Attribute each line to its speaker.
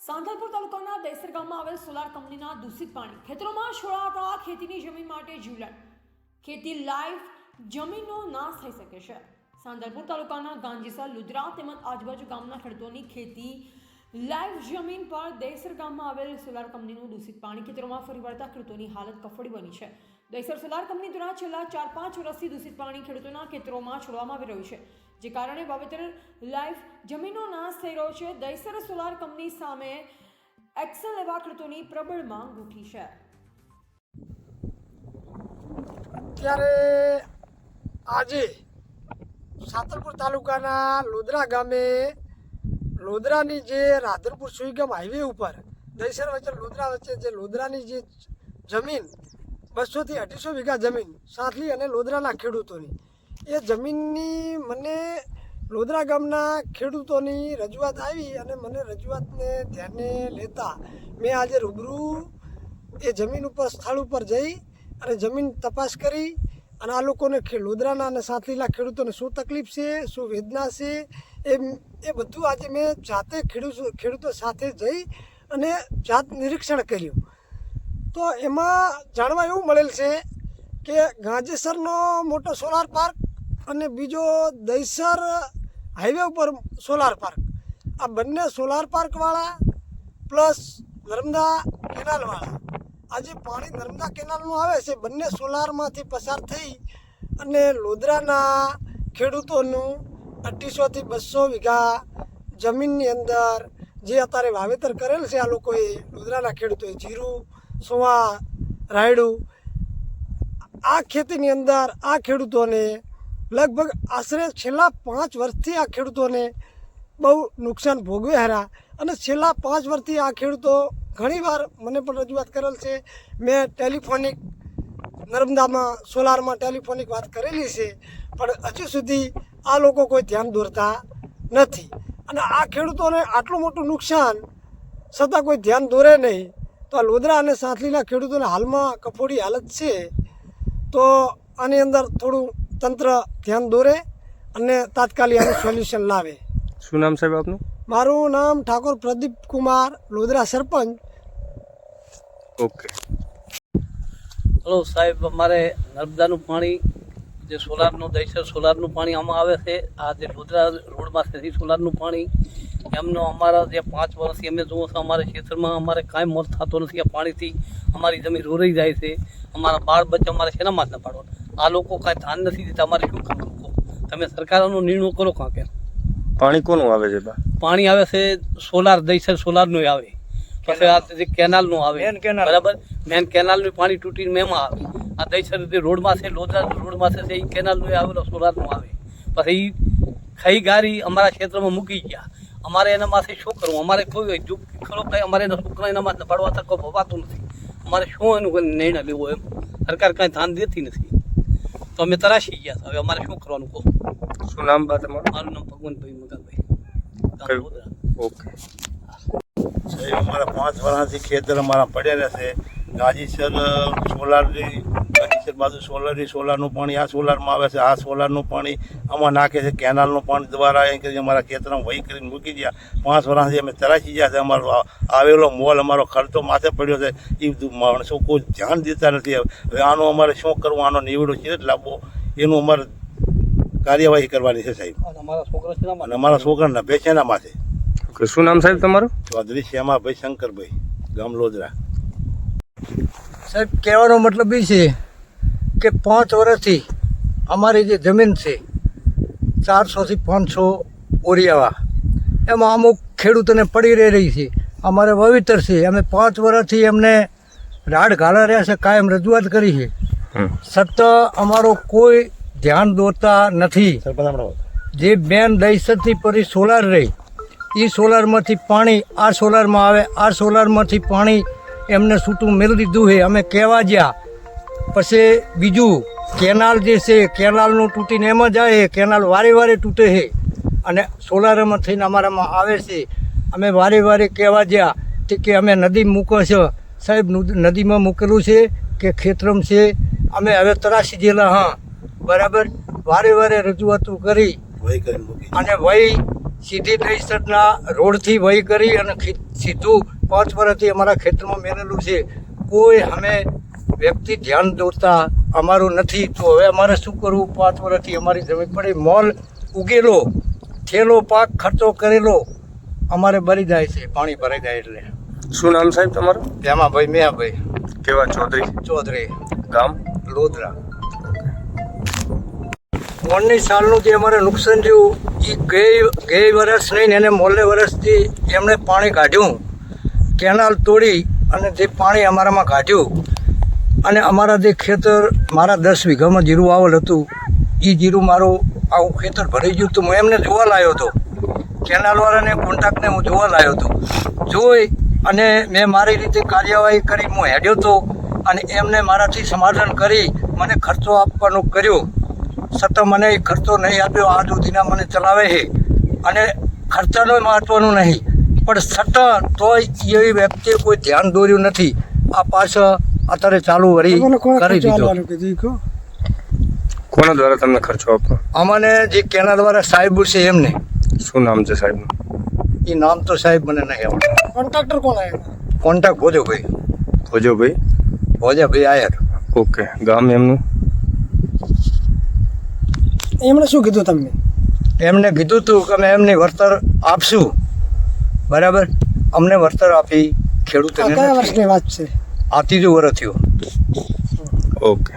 Speaker 1: સાંતલપુર તાલુકાના દૈસર ગામમાં આવેલ સોલાર કંપનીના દૂષિત પાણી. ખેતરોમાં છોડાતા ખેતીની જમીન માટે જીવલેણ. ખેતી લાઈફ જમીનનો નાશ થઈ શકે છે. સાંતલપુર તાલુકાના ગાંજીસા લુદ્રા તેમજ આજુબાજુ ગામના ખેડૂતોની ખેતી લાઈફ જમીન પર દૈસર ગામમાં આવેલ સોલાર કંપનીનું દૂષિત પાણી ખેતરોમાં ફરી વળતા ખેડૂતોની હાલત કફોડી બની છે. દૈસર સોલાર કંપની દ્વારા છેલ્લા ચાર પાંચ વર્ષથી દૂષિત પાણી ખેડૂતોના ખેતરોમાં છોડવામાં આવી રહ્યું છે, જે કારણે વાવેતર લાઈફ જમીનનો નાશ થઈ રહ્યો છે. દૈસર સોલાર કંપની સામે એક્શન લેવા ખેડૂતોની પ્રબળ માંગ ઉઠી છે.
Speaker 2: ત્યારે આજે સાતરપુર તાલુકાના લોદરા ગામે લોદરાની જે રાધનપુર સુઈગામ હાઈવે ઉપર દહીસર વચ્ચે લોદરા વચ્ચે જે લોદરાની જે જમીન બસોથી અઢીસો વીઘા જમીન સાથલી અને લોદરાના ખેડૂતોની. એ જમીનની મને લોદરા ગામના ખેડૂતોની રજૂઆત આવી અને મને રજૂઆતને ધ્યાને લેતા મેં આજે રૂબરૂ એ જમીન ઉપર, સ્થળ ઉપર જઈ અને જમીન તપાસ કરી અને આ લોકોને લોદરાના અને સાથલીના ખેડૂતોને શું તકલીફ છે, શું વેદના છે, એ એ બધું આજે મેં જાતે ખેડૂતો ખેડૂતો સાથે જઈ અને જાત નિરીક્ષણ કર્યું. તો એમાં જાણવા એવું મળેલ છે કે ગાંજેસરનો મોટો સોલાર પાર્ક અને બીજો દહીસર હાઈવે ઉપર સોલાર પાર્ક. આ બંને સોલાર પાર્કવાળા પ્લસ નર્મદા કેનાલવાળા. આ જે પાણી નર્મદા કેનાલનું આવે છે, બંને સોલારમાંથી પસાર થઈ અને લોદરાના ખેડૂતોનું અઢીસોથી બસો વીઘા જમીનની અંદર જે અત્યારે વાવેતર કરેલ છે, આ લોકોએ લોદરાના ખેડૂતોએ જીરું સુવા, રાયડું, આ ખેતીની અંદર આ ખેડૂતોને લગભગ આશરે છેલ્લા પાંચ વર્ષથી આ ખેડૂતોને બહુ નુકસાન ભોગવે હરા. અને છેલ્લા પાંચ વર્ષથી આ ખેડૂતો ઘણીવાર મને પણ રજૂઆત કરેલ છે, મેં ટેલિફોનિક નર્મદામાં, સોલારમાં ટેલિફોનિક વાત કરેલી છે, પણ હજુ સુધી આ લોકો કોઈ ધ્યાન દોરતા નથી. અને આ ખેડૂતોને આટલું મોટું નુકસાન છતાં કોઈ ધ્યાન દોરે નહીં. તો આ લોદરા અને સાંથલીના ખેડૂતોને હાલમાં કફોડી હાલત છે. તો આની અંદર થોડું તંત્ર ધ્યાન દોરે અને તાત્કાલિક આનું સોલ્યુશન લાવે.
Speaker 3: શું નામ સાહેબ આપનું?
Speaker 2: મારું નામ ઠાકોર પ્રદીપ કુમાર લોદરા સરપંચ.
Speaker 3: ઓકે.
Speaker 4: હલો સાહેબ અમારે નર્મદાનું પાણી જે સોલારનું દહીસર સોલારનું પાણી આમાં આવે છે. આ જે લોધરા રોડમાંથી સોલારનું પાણી એમનો અમારા જે પાંચ વર્ષથી અમે જુઓ છો અમારા ક્ષેત્રમાં અમારે કાંઈ મોત થતો નથી આ પાણીથી અમારી જમીન રોરાઈ જાય છે. અમારા બાળ બચ્ચા અમારે શેનામાં જ ન પાડવા આ લોકો કાંઈ ધ્યાન નથી દેતા અમારે શું કરવું કહો? તમે સરકારનો નિર્ણય કરો કાં કે?
Speaker 3: પાણી કોનું આવે છે
Speaker 4: પાણી આવે છે સોલાર દહીસર સોલારનું આવે. પછી આ જે કેનાલનું આવે. બરાબર? મેન કેનાલનું પાણી તૂટીને મેમાં આવે. આ દહીસર જે રોડમાં છે લોધરા રોડમાં છે એ કેનાલનું આવેલો સોલારનું આવે. પછી ખાઈ ગારી અમારા ક્ષેત્રમાં મૂકી ગયા. અમારે એનામાંથી માથે શું કરવું? અમારે કોઈ દુઃખ ખરો કંઈ અમારે એના છોકરા એના પાડવા તક ભવાતું નથી. અમારે શું એનું કોઈ નિર્ણય લેવો એમ? સરકાર કાંઈ ધ્યાન દેતી નથી. તો અમે તરાશી ગયા હતા. હવે અમારે શું કરવાનું કહો?
Speaker 3: શું નામ બા તમારું?
Speaker 4: મારું નામ ભગવંતભાઈ મગાભાઈ.
Speaker 3: ઓકે.
Speaker 5: સાહેબ અમારા પાંચ વર્ષથી ખેતર અમારા પડ્યા રહેશે ગાજીસર સોલારની બાજુ સોલરની સોલારનું પાણી આ સોલારમાં આવે છે આ સોલારનું પાણી આમાં નાખે છે કેનાલનું પાણી દ્વારા એ કરી અમારા ખેતરમાં વહી કરીને મૂકી ગયા. પાંચ વર્ષથી અમે તરાશી ગયા છે અમારો આવેલો મોલ અમારો ખર્ચો માથે પડ્યો છે. એ માણસો કોઈ ધ્યાન દેતા નથી. હવે આનું અમારે શું કરવું? આનો નિવડો છે જ લાવવો એનું અમારે કાર્યવાહી કરવાની છે સાહેબ.
Speaker 4: અને અમારા
Speaker 5: છોકરાના બેચેના માથે.
Speaker 3: શું નામ સાહેબ તમારું?
Speaker 5: ચૌધરી શ્યામાભાઈ શંકરભાઈ ગામ લોદરા.
Speaker 6: સાહેબ કહેવાનો મતલબ એ છે કે પાંચ વર્ષથી અમારી જે જમીન છે ચારસોથી પાંચસો ઓરિયાવા એમાં અમુક ખેડૂતોને પડી રહી રહી છે. અમારે વાવેતર છે. અમે પાંચ વર્ષથી એમને રાડ ઘાલા રહ્યા છે કાયમ રજૂઆત કરી છે.
Speaker 3: સતત
Speaker 6: છતાં અમારો કોઈ ધ્યાન દોરતા નથી. જે બેન દહીસરથી પરી સોલાર રહી એ સોલારમાંથી પાણી આ સોલારમાં આવે આ સોલારમાંથી પાણી એમને છૂટું મેળવી દીધું છે. અમે કહેવા ગયા પછી બીજું કેનાલ જે છે કેનાલનું તૂટીને એમાં જાય કેનાલ વારે વારે તૂટે છે. અને સોલારમાં થઈને અમારામાં આવે છે. અમે વારે વારે કહેવા જ્યાં કે અમે નદી મૂકો છો. સાહેબ નદીમાં મૂકેલું છે કે ખેતરમ છે? અમે હવે તરાશી જેલા હા. બરાબર? વારે વારે રજૂઆતો કરી.
Speaker 5: વહી કરીને મૂકી
Speaker 6: અને વહી સીધી દહીસરના રોડથી વહી કરી અને સીધું પાંચ વર્ષથી અમારા ખેતરમાં મેળેલું છે. કોઈ અમે વ્યક્તિ ધ્યાન દોરતા અમારું નથી. તો હવે અમારે શું કરવું? પાંચ વર્ષથી અમારી જમીન પડી. મોલ ઉગેલો થેલો પાક ખર્ચો કરેલો. અમારે ભરી જાય છે પાણી ભરાઈ જાય એટલે.
Speaker 3: શું નામ સાહેબ તમારું?
Speaker 6: એમાં મેહાભાઈ.
Speaker 3: કેવા ચૌધરી?
Speaker 6: ચૌધરી.
Speaker 3: ગામ?
Speaker 6: લોધરા. મોરની સાલનું જે અમારે નુકસાન થયું એ ગઈ ગઈ વર્ષ નહીં એને મોલે વર્ષથી એમણે પાણી કાઢ્યું. કેનાલ તોડી અને જે પાણી અમારામાં કાઢ્યું અને અમારા જે ખેતર, મારા દસ વીઘામાં જીરું આવેલ હતું એ જીરું મારું આવું ખેતર ભરાઈ ગયું તો હું એમને જોવા લાવ્યો હતો. કેનાલવાળાને કોન્ટ્રાક્ટને હું જોવા લાવ્યો હતો. જોઈ અને મેં મારી રીતે કાર્યવાહી કરી, હું હેડ્યો હતો અને એમને મારાથી સમાધાન કરી, મને ખર્ચો આપવાનો કર્યો. છતાં મને એ ખર્ચો નહીં આપ્યો, આ સુધીના મને ચલાવે છે. અને ખર્ચાનો મહત્વનું નહીં. પણ છતાં તોય એવી વ્યક્તિએ કોઈ ધ્યાન દોર્યું નથી. આ પાછળ અત્યારે ચાલુ વળી કરી દીધો?
Speaker 3: કોના દ્વારા તમને ખર્ચો આપો?
Speaker 6: અમને જે કેના દ્વારા સાહેબ છે એમને.
Speaker 3: શું નામ છે સાહેબ
Speaker 6: એ નામ તો સાહેબ મને નહીં આવડે
Speaker 2: કોન્ટ્રાક્ટર કોણ આવ્યા
Speaker 6: કોન્ટેક્ટ ભોજોભાઈ.
Speaker 3: ભોજોભાઈ?
Speaker 6: ભોજાભાઈ આયર.
Speaker 3: ઓકે ગામ એમનું?
Speaker 2: એમણે શું કીધું તમને?
Speaker 6: એમને કીધું હતું કે અમે એમને વળતર આપશું. બરાબર? અમને વળતર આપી. ખેડૂતોને
Speaker 2: કયા વર્ષની વાત છે?
Speaker 6: આ ત્રીજું વર્ષ
Speaker 3: ઓકે